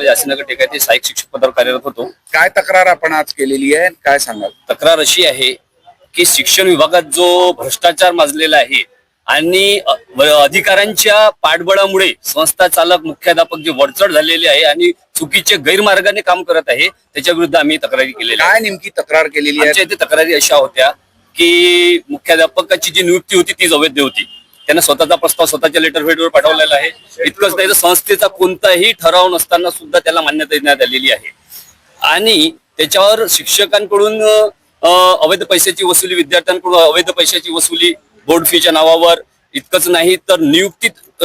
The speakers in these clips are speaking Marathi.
कॉलेज आसीनगर आहे ते सहाय्यक शिक्षक पदावर कार्यरत होतो. काय तक्रार आपण आज केलेली आहे काय सांगाल? तक्रार अशी आहे की शिक्षण विभागात जो भ्रष्टाचार माजलेला आहे आणि अधिकाऱ्यांच्या पाठबळामुळे संस्था चालक मुख्याध्यापक जे वरचढ झालेले आहे आणि चुकीचे गैरमार्गाने काम करत आहे त्याच्या विरुद्ध आम्ही तक्रारी केलेल्या आहेत. काय नेमकी तक्रार केलेली आहे? तक्रारी अशा होत्या की मुख्याध्यापकाची जी नियुक्ती होती तीच अवैध होती. त्यांना स्वतःचा प्रस्ताव स्वतःच्या लेटर हेडवर पाठवलेला आहे. इतकंच नाही तर संस्थेचा कोणताही ठराव नसताना सुद्धा त्याला मान्यता देण्यात आलेली आहे. आणि त्याच्यावर शिक्षकांकडून अवैध पैशाची वसुली विद्यार्थ्यांकडून अवैध पैशाची वसुली बोर्ड फीच्या नावावर इतकंच नाही तर नियुक्तीत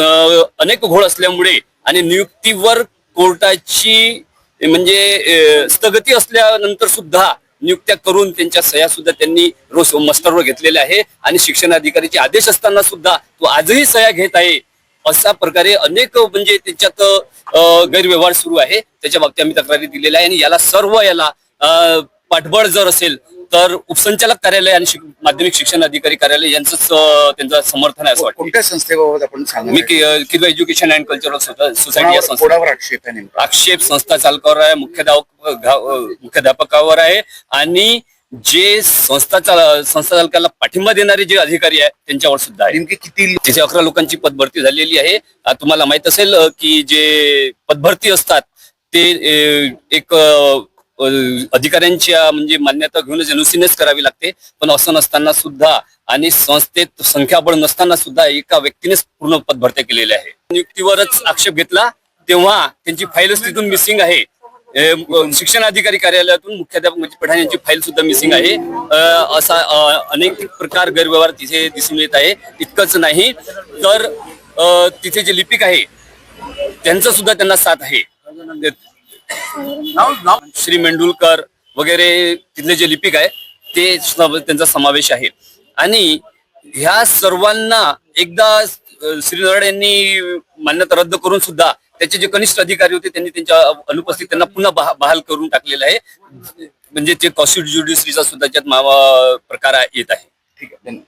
अनेक घोळ असल्यामुळे आणि नियुक्तीवर कोर्टाची म्हणजे स्थगती असल्यानंतर सुद्धा नियुक्त्या करून त्यांच्या सह्या सुद्धा त्यांनी रोज मस्तरवर घेतलेल्या आहे. आणि शिक्षण अधिकारीचे आदेश असताना सुद्धा तो आजही सह्या घेत आहे. अशा प्रकारे अनेक म्हणजे त्याच्यात गैरव्यवहार सुरू आहे. त्याच्या बाबतीत आम्ही तक्रारी दिलेल्या आहे आणि याला सर्व याला पाठबळ जर असेल तर उपसंचालक कार्यालय आणि शिक- माध्यमिक शिक्षण अधिकारी कार्यालय यांचंच अ, त्यांचं समर्थन आहे असं वाटतं. कोणत्या संस्थेबाबत आपण मी किंवा एज्युकेशन अँड कल्चरल सोसायटी या कोणावर संस्था कोणावर आक्षेप आहे नेमका? आक्षेप संस्था चालकावर आहे मुख्याध्यापक घा- मुख्याध्यापकावर आहे आणि जे संस्था चाल- संस्था चालकाला पाठिंबा देणारे जे अधिकारी आहेत त्यांच्यावर सुद्धा आहे. नेमकी किती तिथे अकरा लोकांची पदभरती झालेली आहे. आ, तुम्हाला माहीत असेल अ, की जे पदभरती असतात ते अ, एक अ, अधिकाऱ्यांच्या म्हणजे मान्यता घेऊनच एनओसीनेच करावी लागते. पण असं नसताना सुद्धा आणि संस्थेत संख्याबळ नसताना सुद्धा एका व्यक्तीनेच पूर्ण पदभरत्या केलेल्या आहे. नियुक्तीवरच आक्षेप घेतला तेव्हा त्यांची फाईलच तिथून मिसिंग आहे. शिक्षण अधिकारी कार्यालयातून मुख्याध्यापक म्हणजे पठाण यांची फाईल सुद्धा मिसिंग आहे. असा अनेक प्रकार गैरव्यवहार तिथे दिसून येत आहे. इतकंच नाही तर तिथे जे लिपिक आहे त्यांचं सुद्धा त्यांना साथ आहे. श्री मेंडुलकर वगैरे तिथले जे लिपिक आहे ते त्यांचा समावेश आहे. आणि ह्या सर्वांना एकदा श्रीनारायण यांनी मान्यता रद्द करून सुद्धा त्याचे जे कनिष्ठ अधिकारी होते त्यांनी त्यांच्या अनुपस्थित त्यांना पुन्हा बहा- बहाल करून टाकलेलं आहे. म्हणजे ते कॉन्स्टिट्यूट ज्युडिशरीचा सुद्धा त्यात मावा प्रकार येत आहे.